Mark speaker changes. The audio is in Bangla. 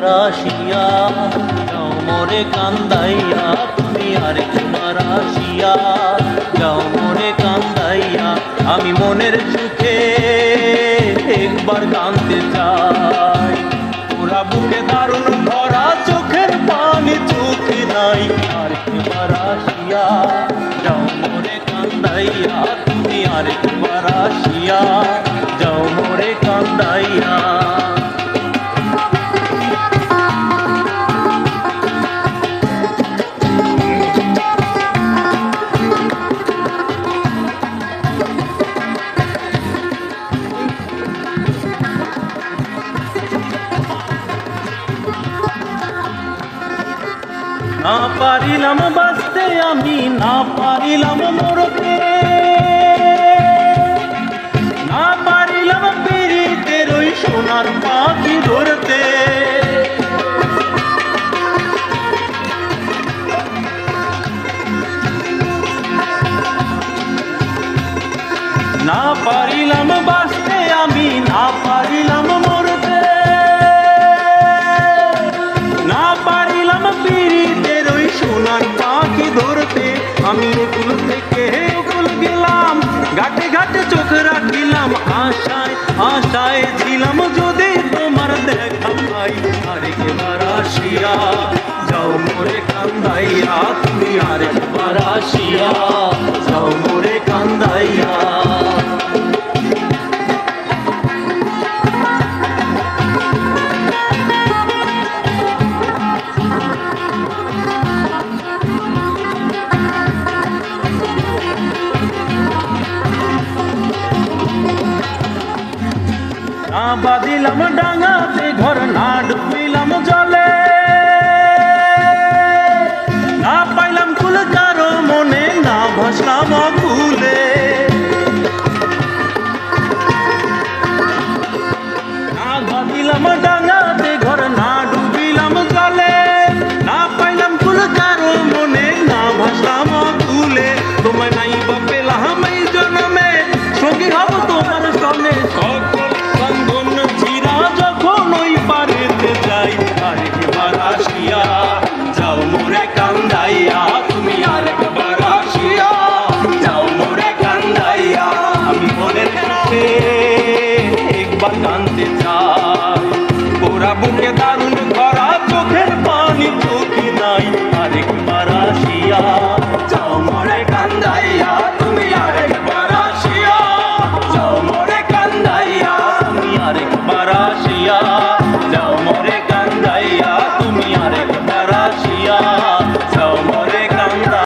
Speaker 1: রাশিয়া, যাও মোরে কান্দাইয়া, তুমি আর তোমার আসিয়া। যাও কান্দাইয়া, আমি মনের সুখে একবার কাঁদতে চাই। পুরা বুকে দারুণ ভরা চোখের পানি, চোখে নাই আর তোমার আসিয়া। যাও মোরে কান্দাইয়া, তুমি আর তোমার আসিয়া। না পারিলাম বাঁচতে, আমি না পারিলাম মরতে। না পারিলাম পিড়িতের ওই সোনার পাখি ধরতে। না পারিলাম বাঁচতে, আমি না পারিলাম থেকে ওগুল গেলাম, ঘাটে ঘাটে চোখ রাখিলাম, আশায় আশায় ছিলাম যদি তোমার দেখা পাই। আরেকবার আসিয়া যাও মোরে না বাঁধিলাম ডাঙাতে, ঘর না ডুবিলাম জলে। না পাইলাম কুল কারও মনে, না ভাসলাম কুলে না বাঁধিলাম ডাঙাতে, ঘর না ডুবিলাম জলে। না পাইলাম কুল কারও মনে, না ভাসলাম কুলে তোমায় নাই বা পেলাম এই জন্মে, সঙ্গী হব তোমার বন্ধন চিরা যখন ওই পারেতে যাই, আরেকবার আসিয়া যাও মোরে কান্দাইয়া, তুমি আরেকবার আসিয়া যাও মোরে কান্দাইয়া। আমি মনে থাকবে একবার কান্দতে চাই। ওরা বুকে দারুণ ভরা চোখের পানি চোখে নাই, আরেকবার